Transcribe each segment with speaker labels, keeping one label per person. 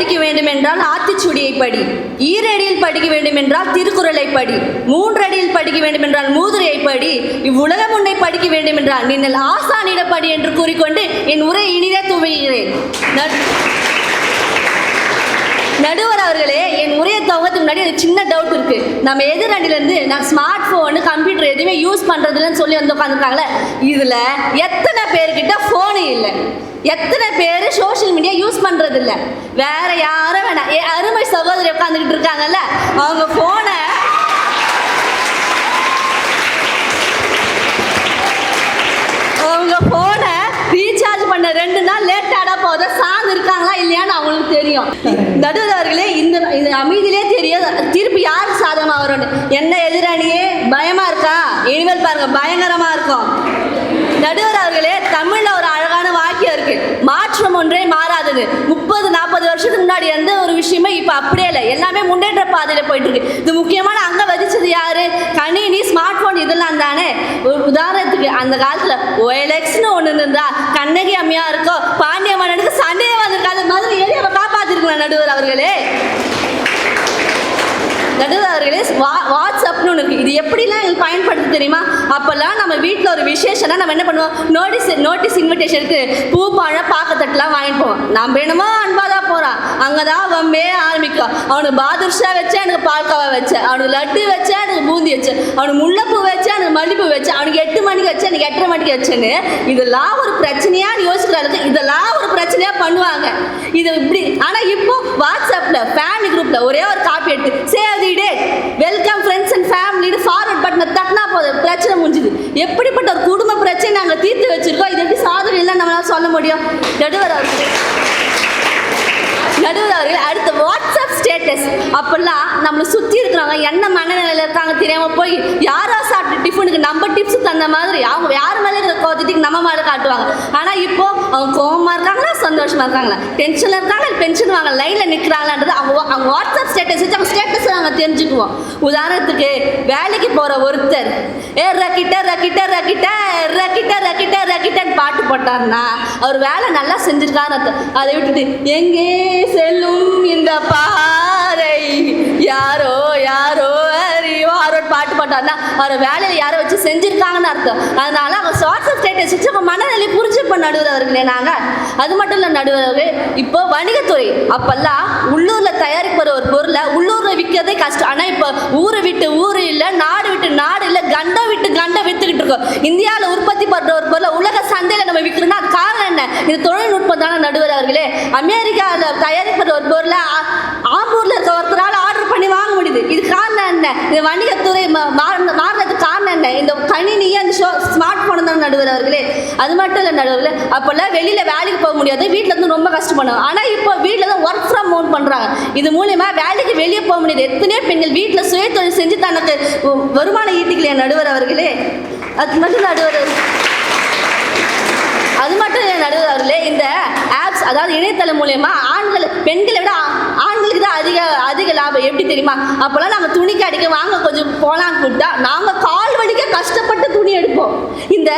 Speaker 1: படிக்க வேண்டும் என்றால் ஆத்திச்சுடியை படி. ஈரடியில் படிக்க வேண்டும் என்றால் திருக்குறளை படி. மூன்றடியில் படிக்க வேண்டும் என்றால் மூதுரையை படி. இவ்வுலகம் உன்னை படிக்க வேண்டும் என்றால் நீங்கள் ஆசானிட படி என்று கூறிக்கொண்டு என் உரை இனிதே துவங்குகிறேன். நட்- நடுவர் அவர்களே என் உரையை துவங்கத்துக்கு முன்னாடி எனக்கு சின்ன டவுட் இருக்கு. நம்ம எதிரண்டிலேருந்து நான் ஸ்மார்ட் ஃபோனு கம்ப்யூட்டர் எதுவுமே யூஸ் பண்ணுறதுலன்னு சொல்லி வந்து உட்காந்துருக்காங்களே இதில் எத்தனை பேர்கிட்ட ஃபோனு இல்லை. எத்தனை பேர் சோஷியல் மீடியா யூஸ் பண்ணுறது இல்லை வேற யாரும் வேணாம். என் அருமை சகோதரி உட்காந்துக்கிட்டு இருக்காங்கல்ல அவங்க ஃபோனை அவங்க ஃபோனை ரீசார்ஜ் பண்ண ரெண்டு நாள் லேட்டாடா போத சாங் இருக்காங்களா இல்லையான்னு அவங்களுக்கு தெரியும். நடுவர் இந்த இந்த அமைதியிலே தெரியும் திருப்பி யாருக்கு சாதகமாக வரும்னு? என்ன எதிரணியே பயமா இருக்கா? இனிமேல் பாருங்க பயங்கரமா இருக்கும். நடுவர் அவர்களே தமிழ்ல ஒரு அழகான வாக்கியம் இருக்கு மாற்றம் ஒன்றே மாறாதது. முப்பது நாற்பது வருஷத்துக்கு முன்னாடி எந்த ஒரு விஷயமே இப்போ அப்படியே இல்லை. எல்லாமே முன்னேற்ற பாதையில் போயிட்டு இருக்கு இது முக்கியமான அங்க வதிச்சது யாரு? கணினி ஸ்மார்ட் போன் இதெல்லாம் தானே? ஒரு உதாரணத்துக்கு அந்த காலத்துல ஓஎல்எக்ஸ்னு ஒன்று ஒண்ணு இருந்தா கண்ணகி அம்மையா இருக்கோ பாண்டிய மன்னனுக்கு சண்டையே வந்திருக்காது. அது மாதிரி ஏரியாவை காப்பாத்திருக்கலாம் நடுவர் அவர்களே. நடுவர் அவர்களே வா- வாட்ஸ்அப்னு ஒன்று இது எப்படிலாம் எங்களுக்கு பயன்படுத்த தெரியுமா? அப்போல்லாம் நம்ம வீட்டில் ஒரு விசேஷம்னா நம்ம என்ன பண்ணுவோம்? நோட்டீஸ் நோட்டீஸ் இன்விடேஷனுக்கு பூ பழம் பாக்கத்தட்டுலாம் வாங்கிட்டு போவோம். நம்ம வேணுமோ அன்பாக தான் போகிறான் அங்கே தான் வம்பே ஆரம்பிக்கும் அவனுக்கு பாதுஷா வச்சா எனக்கு பால்காவா வச்சேன் அவனுக்கு லட்டு வச்சா எனக்கு பூந்தி வச்சேன் அவனுக்கு முல்லைப்பூ வச்சா எனக்கு மல்லிப்பூ வச்சேன் அவனுக்கு எட்டு மணிக்கு வச்சேன் எனக்கு எட்டரை மணிக்கு வச்சேன்னு இதெல்லாம் ஒரு பிரச்சனையான்னு யோசிக்கிற அளவுக்கு இதெல்லாம் ஒரு பிரச்சனையா பண்ணுவாங்க. இது இப்படி ஆனா இப்போ வாட்ஸ்அப்ல ஃபேமிலி குரூப்ல ஒரே ஒரு காப்பி எடுத்து save the welcome friends and ஃபேமிலின்னு forward பட்டனை தட்டினா போதும் பிரச்சனை முடிஞ்சுது. எப்படிப்பட்ட ஒரு குடும்ப பிரச்சனை நாங்க தீர்த்து வச்சிருக்கோம் இது எப்படி சாதனை இல்லை நம்மளால சொல்ல முடியும்? நடுவர் அவர்களே நடுவர் அவர்கள் அடுத்த வாட்ஸ்அப் ஸ்டேட்டஸ் அப்படிலாம் நம்மளை சுற்றி இருக்கிறவங்க என்ன மனநிலையில் இருக்காங்க தெரியாம போய் யாரோ சாப்பிட்டு டிஃபனுக்கு நம்ம டிப்ஸ் தந்த மாதிரி அவங்க யார் மேலே இருக்கிற கோவத்துக்கு நம்ம மேலே காட்டுவாங்க. ஆனால் இப்போ அவங்க கோவமா இருக்காங்களா சந்தோஷமா இருக்காங்களா? டென்ஷனில் இருக்காங்க பென்ஷன் வாங்க லைனில் நிற்கிறாங்களான்றது அவங்க அவங்க வாட்ஸ்அப் ஸ்டேட்டஸ் வச்சு அவங்க ஸ்டேட்டஸ் நாங்கள் தெரிஞ்சுக்குவோம். உதாரணத்துக்கு வேலைக்கு போகிற ஒருத்தர் ஏ ரக்கிட்ட ரக்கிட்ட ரக்கிட்ட ரக்கிட்ட ரக்கிட்ட ரக்கிட்டன்னு பாட்டு போட்டாருன்னா அவர் வேலை நல்லா செஞ்சுருக்காரு அதை விட்டுட்டு எங்கே செல்லும் இந்த பா பாட்டு அவர் வேலையை யாரை வச்சு செஞ்சிருக்காங்கன்னு அர்த்தம். அதனால அவங்க வாட்ஸ்அப் ஸ்டேட்டஸ் வச்சு அவங்க மனநிலை புரிஞ்சுப்ப அவர்களே நாங்கள் அது மட்டும் இல்லை நடுவர்களே இப்போ வணிகத்துறை அப்பெல்லாம் உள்ளூரில் தயாரிக்கிற ஒரு பொருளை உள்ளூரில் விற்கிறதே கஷ்டம். ஆனால் இப்போ ஊரை விட்டு ஊர் இல்லை நாடு விட்டு நாடு இல்லை கண்டம் விட்டு கண்டம் விற்றுக்கிட்டு இருக்கோம். இந்தியாவில் உற்பத்தி பண்ணுற ஒரு பொருளை உலக சந்தையில் நம்ம விற்கிறோம்னா அது காரணம் என்ன? இது தொழில்நுட்பம் தானே நடுவர் அவர்களே அமெரிக்காவில் தயாரிக்கிற ஒரு பொருளை ஆ- ஆம்பூர்ல இருக்க ஒருத்தரால் ஆர்டர் பண்ணி வாங்க முடியுது இது காரணம் என்ன இந்த வணிகத்துறை மா- மாறினதுக்கு காரணம் என்ன? இந்த கணினி அந்த ஷோ ஸ்மார்ட் போன் தான் நடுவர் அவர்களே அது மட்டும் இல்லை நடுவர்களே. அப்போல்லாம் வெளியில் வேலைக்கு போக முடியாது. வீட்டில் இருந்து ரொம்ப கஷ்டப்படும் ஆனால் இப்போ வீட்டில் தான் ஒர்க் ஃப்ரம் ஹோம் பண்ணுறாங்க இது மூலயமா வேலைக்கு வெளியே போக முடியாது. எத்தனையோ பெண்கள் வீட்டில் சுய தொழில் செஞ்சு தனக்கு வருமானம் ஈட்டிக்கலையா நடுவர் அவர்களே அது மட்டும் நடுவர் அது மட்டும் இல்லை நடுவர் அவர்களே இந்த ஆப் அதாவது இணையதளம் மூலயமா ஆண்கள் பெண்களை விட ஆண்களுக்கு தான் அதிக அதிக லாபம். எப்படி தெரியுமா? அப்போல்லாம் நாங்கள் துணி கடைக்கு வாங்க கொஞ்சம் போலாம் கூப்பிட்டா நாங்கள் கால் வலிக்க கஷ்டப்பட்டு துணி எடுப்போம். இந்த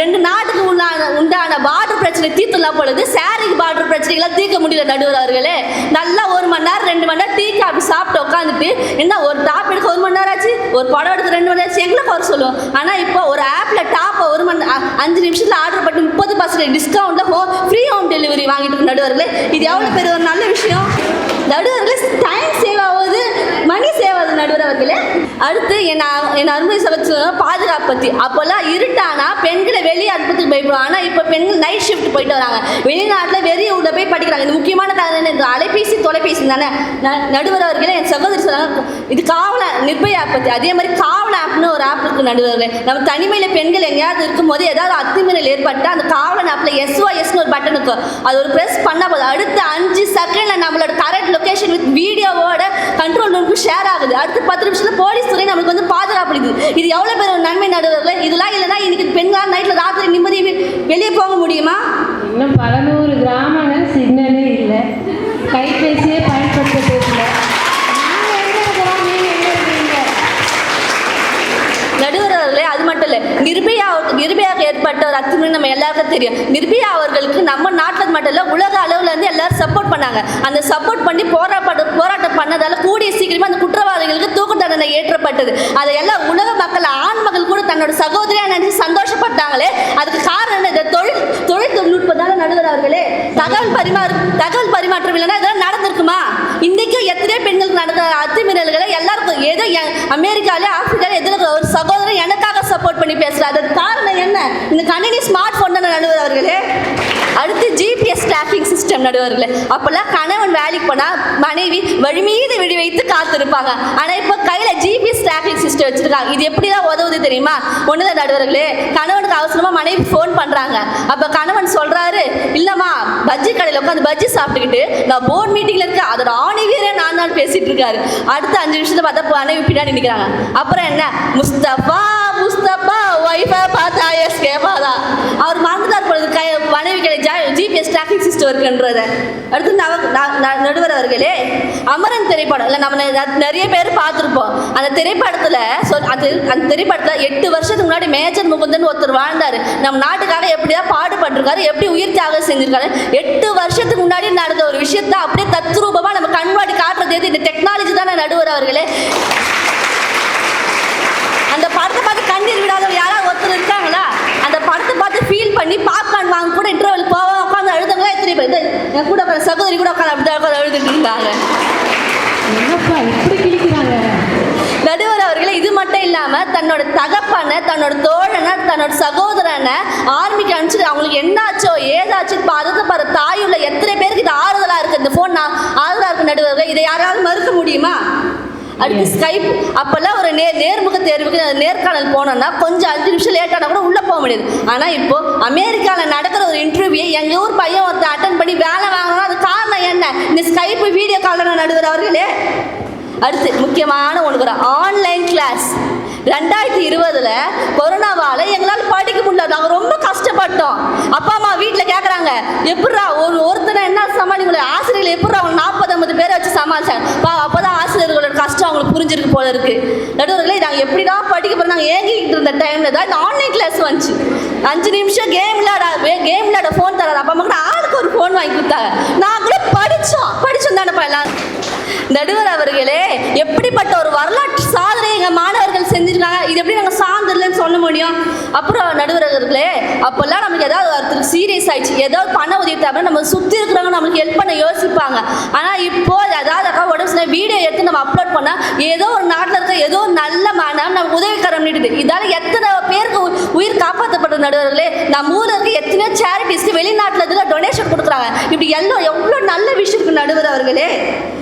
Speaker 1: ரெண்டு நாட்டுக்கு உண்டான உண்டான பார்டர் பிரச்சனை தீர்த்துலாம் பொழுது சாரிக்கு பார்டர் பிரச்சனைகளாம் தீர்க்க முடியல நடுவர் அவர்களே. நல்லா ஒரு மணி நேரம் ரெண்டு மணி நேரம் டீ காப்பி சாப்பிட்டு உட்காந்துட்டு என்ன ஒரு டாப் எடுக்க ஒரு மணி நேரம் ஆச்சு? ஒரு படம் எடுக்க ரெண்டு மணி நேரம் ஆச்சு? எங்களை குறை சொல்லுவோம். ஆனால் இப்போ ஒரு ஆப்பில் டாப் மணி அஞ்சு நிமிஷத்தில் ஆர்டர் பண்ணி முப்பது பர்சன்டேஜ் டிஸ்கவுண்ட்டில் ஹோ ஃப்ரீ ஹோம் டெலிவரி வாங்கிட்டு நடுவர்களே இது எவ்வளோ பெரிய ஒரு நல்ல விஷயம்? நடுவர்களே அவர்களே அடுத்து என் என் அருமை சபத்து பாதுகாப்பு பற்றி அப்போல்லாம் இருட்டானா பெண்களை வெளியே அனுப்பத்துக்கு போயிடுவோம் ஆனால் இப்போ பெண்கள் நைட் ஷிஃப்ட் போயிட்டு வராங்க. வெளிநாட்டில் வெளியே உள்ள போய் படிக்கிறாங்க. இது முக்கியமான காரணம் என்ன? இந்த அலைபேசி தொலைபேசி தானே? ந- நடுவர் அவர்களே என் சகோதரி சொன்னாங்க இது காவல நிர்பயா பற்றி அதே மாதிரி காவல ஆப்னு ஒரு ஆப் இருக்கு நடுவர்களே. நம்ம தனிமையில் பெண்கள் எங்கேயாவது இருக்கும்போது ஏதாவது அத்துமீறல் ஏற்பட்டால் அந்த காவலன் ஆப்பில் எஸ்ஓஎஸ்னு ஒரு பட்டன் இருக்கும் அது ஒரு ப்ரெஸ் பண்ண போதும். அடுத்த அஞ்சு செகண்டில் நம்மளோட கரெக்ட் லொகேஷன் வித் வீடியோவோட கண்ட்ரோல் ரூமுக்கு ஷேர் ஆகுது. அடுத்த பத்து நிமிஷத்தில் போலீஸ் துறை நம்மளுக்கு வந்து பாதுகாப்பு இது எவ்வளோ பேர் ஒரு நன்மை நடுவர்கள் இதெல்லாம் இல்லைன்னா இன்னைக்கு பெண்களால் நைட்டில் ராத்திரி நிம்மதி வெளியே போக முடியுமா?
Speaker 2: இன்னும் பல நூறு கிராமங்கள்
Speaker 1: நம்ம எல்லாருக்கும் தெரியும். நிர்பயா அவர்களுக்கு நம்ம நாட்டில் மட்டும் இல்லை உலக அளவில் இருந்து எல்லாரும் சப்போர்ட் பண்ணாங்க. அந்த சப்போர்ட் பண்ணி போராட்ட போராட்டம் பண்ணதால கூடிய சீக்கிரமா அந்த குற்றவாளிகளுக்கு தூக்கு தண்டனை ஏற்றப்பட்டது. அதை எல்லாம் உலக மக்கள் ஆண் மக்கள் கூட தன்னோட சகோதரியா நினைச்சு சந்தோஷப்பட்டாங்களே. அதுக்கு காரணம் இந்த தொழில் தொழில் தொழில்நுட்பத்தால நடுவர் அவர்களே தகவல் பரிமாறு தகவல் பரிமாற்றம் இல்லைன்னா இதெல்லாம் நடந்திருக்குமா? இன்னைக்கும் எத்தனையோ பெண்களுக்கு நடந்த அத்துமீறல்களை எல்லாருக்கும் ஏதோ அமெரிக்காலே ஆப்பிரிக்காலே எதிர்க்கிற ஒரு சகோதரன் எனக்காக சப்போர்ட் பண்ணி பேசுறாரு. அதுக்கு காரணம் இந்த கணினி ஸ்மார்ட் போன் தானே நடுவர் அவர்களே அடுத்து ஜிபிஎஸ் டிராக்கிங் சிஸ்டம் நடுவர்களே அப்போல்லாம் கணவன் வேலைக்கு போனால் மனைவி வழி மீது விழி வைத்து காத்திருப்பாங்க. ஆனால் இப்போ கையில் ஜிபிஎஸ் டிராக்கிங் சிஸ்டம் வச்சுருக்காங்க. இது எப்படி தான் உதவுது தெரியுமா? ஒன்று தான் நடுவர்களே கணவனுக்கு அவசரமாக மனைவி ஃபோன் பண்ணுறாங்க அப்போ கணவன் சொல்கிறாரு இல்லைம்மா பஜ்ஜி கடையில் உட்காந்து பஜ்ஜி சாப்பிட்டுக்கிட்டு நான் போர்ட் மீட்டிங்கில் இருக்கேன். அதோட ஆணிவியரே நான் தான் பேசிகிட்டு இருக்காரு. அடுத்த அஞ்சு நிமிஷத்தில் பார்த்தா மனைவி பின்னாடி நிற்கிறாங்க அப்புறம் என்ன? முஸ்தபா முஸ்தபா ஒய்ஃபை பார்த்தா எஸ் கேபாதா அவர் மறந்துட்டார் பொழுது கை மனைவி கடை ஜிபிஎஸ் டிராஃபிக் சிஸ்டம் இருக்குன்றத. அடுத்து நவ ந- நடுவர் அவர்களே அமரன் திரைப்படம். இல்லை நம்ம நிறைய பேர் பார்த்துருப்போம். அந்த திரைப்படத்தில் சொல் அது அந்த திரைப்படத்தில் எட்டு வருஷத்துக்கு முன்னாடி மேஜர் முகுந்தன் ஒருத்தர் வாழ்ந்தார். நம்ம நாட்டுக்காக எப்படிதான் பாடுபட்டிருக்காரு எப்படி உயிர் தியாகம் செஞ்சிருக்காரு. எட்டு வருஷத்துக்கு முன்னாடி நடந்த ஒரு விஷயத்த அப்படியே தத்ரூபமாக நம்ம கண்வாடி காட்டுறது எது இந்த டெக்னாலஜி தானே நடுவர் அவர்களே. கண்ணீர் விடாதவங்க யாராவது ஒருத்தர் இருக்காங்களா? அந்த படத்தை பார்த்து ஃபீல் பண்ணி பாப்கார்ன் வாங்க கூட இன்டர்வல் போவோம் உட்காந்து அழுதவங்க எத்தனை பேர்? என் கூட உட்காந்து சகோதரி கூட உட்காந்து அப்படி உட்காந்து அழுதுட்டு இருந்தாங்க.
Speaker 2: என்னப்பா இப்படி கிழிக்கிறாங்க?
Speaker 1: நடுவர் அவர்களே இது மட்டும் இல்லாம தன்னோட தகப்பனை தன்னோட தோழனை தன்னோட சகோதரனை ஆர்மிக்கு அனுப்பிச்சு அவங்களுக்கு என்னாச்சோ ஏதாச்சு பதத்தை பாரு தாயுள்ள எத்தனை பேருக்கு இது ஆறுதலா இருக்கு? இந்த ஃபோன் ஆறுதலா இருக்கு நடுவர்கள் இதை யாராவது மறுக்க முடியுமா? அடுத்து ஸ்கைப் அப்போல்லாம் ஒரு நே நேர்முக தேர்வுக்கு நேர்காணல் போனோம்னா கொஞ்சம் அஞ்சு நிமிஷம் லேட்டானா கூட உள்ளே போக முடியாது. ஆனால் இப்போ அமெரிக்காவில் நடக்கிற ஒரு இன்டர்வியூ எங்கள் ஊர் பையன் ஒருத்தன் அட்டன் பண்ணி வேலை வாங்கணும் அது காரணம் என்ன? இந்த ஸ்கைப் வீடியோ காலில் நடுவர் அவர்களே. அடுத்து முக்கியமான ஒன்று ஒரு ஆன்லைன் கிளாஸ் ரெண்டாயிரத்தி இருபதுல கொரோனாவால் எங்களால் படிக்க முடியல நாங்கள் ரொம்ப கஷ்டப்பட்டோம். அப்பா அம்மா வீட்டில் கேட்குறாங்க எப்பட்றா ஒரு ஒருத்தனை என்ன சமாளிக்க ஆசிரியர்கள் எப்பட்றா அவங்க நாற்பது ஐம்பது பேரை வச்சு சமாளிச்சாங்க? பா அப்போதான் அவங்களோட கஷ்டம் அவங்களுக்கு புரிஞ்சிருக்கு போல இருக்கு. நடுவர்களே நாங்கள் எப்படிடா படிக்க போகிறோம் நாங்கள் ஏங்கிக்கிட்டு இருந்த டைமில் தான் இந்த ஆன்லைன் கிளாஸ் வந்துச்சு. அஞ்சு நிமிஷம் கேம் விளையாட கேம் விளையாட ஃபோன் தராது. அப்பா அம்மா கூட ஆளுக்கு ஒரு ஃபோன் வாங்கி கொடுத்தாங்க. நாங்களும் படித்தோம் படித்தோம் தானேப்பா எல்லாம் நடுவர் அவர்களே எப்படிப்பட்ட ஒரு வரலாற்று சாதனை எங்கள் மாணவர்கள் செஞ்சிருக்காங்க? இது எப்படி நாங்கள் சார்ந்தில்லைன்னு சொல்ல முடியும்? அப்புறம் நடுவரர்களே அப்போல்லாம் நமக்கு ஏதாவது ஒருத்தருக்கு சீரியஸ் ஆயிடுச்சு. ஏதாவது பண உதவி தேவை நம்ம சுற்றி இருக்கிறவங்க நம்மளுக்கு ஹெல்ப் பண்ண யோசிப்பாங்க. ஆனால் இப்போ ஏதாவது அக்கா உடம்பு சரியில்லை, வீடியோ எடுத்து நம்ம அப்லோட் பண்ணால் ஏதோ ஒரு நாட்டில் இருக்க ஏதோ ஒரு நல்ல மாணவன் நம்ம உதவிக்கரம் நீடுது இதால எத்தனை பேருக்கு உ- உயிர் காப்பாற்றப்பட்ட நடுவர்களே? நம்ம ஊரில் இருக்க எத்தனையோ சேரிட்டிஸ்க்கு வெளிநாட்டில் இதில் டொனேஷன் கொடுக்குறாங்க. இப்படி எல்லாம் எவ்வளோ நல்ல விஷயம் இருக்கு நடுவர் அவர்களே.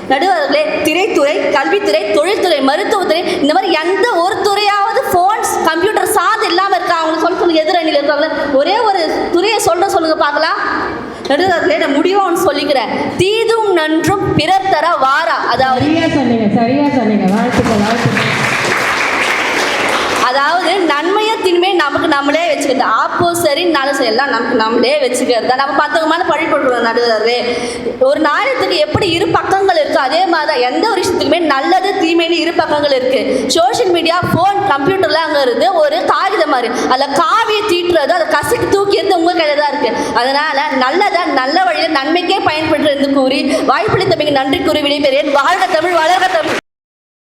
Speaker 1: நடுவர்களே திரைத்துறை கல்வித்துறை தொழில்துறை மருத்துவத்துறை இந்த மாதிரி எந்த ஒரு துறையாவது ஃபோன்ஸ் கம்ப்யூட்டர் சார்ந்து இல்லாமல் இருக்கா அவங்க சொல்ல சொல்லுங்க எதிரணியில் இருக்காங்களே ஒரே ஒரு துறையை சொல்ற சொல்லுங்க பார்க்கலாம். நடுவர்களே நான் முடிவோன்னு சொல்லிக்கிறேன் தீதும் நன்றும் பிறர் தர வாரா. அதாவது
Speaker 2: சரியா சொன்னீங்க சரியா சொன்னீங்க. வாழ்த்துக்கள் வாழ்த்துக்கள்.
Speaker 1: அதாவது நன்மையை தின்மை நமக்கு நம்மளே வச்சுக்கிட்டு ஆப்போ சரி சரி எல்லாம் நமக்கு நம்மளே வச்சுக்கிறது தான் நம்ம மற்றவங்க மேலே பழி போட்டுருவோம் நடுவரே ஒரு நாணயத்துக்கு எப்படி இரு பக்கங்கள் இருக்குது அதே மாதிரி தான் எந்த ஒரு விஷயத்துக்குமே நல்லது தீமைன்னு இரு பக்கங்கள் இருக்குது சோஷியல் மீடியா ஃபோன் கம்ப்யூட்டர்லாம் அங்கே இருந்து ஒரு காகிதம் மாதிரி. அதில் காவியை தீட்டுறது அதை கசக்கி தூக்கி இருந்து உங்கள் கையில் தான் இருக்குது அதனால் நல்லதை நல்ல வழியில் நன்மைக்கே பயன்பட்டு என்று கூறி வாய்ப்பளித்தமைக்கு நன்றி கூறி விடைபெறேன். வாழ்க தமிழ் வளர்க தமிழ்.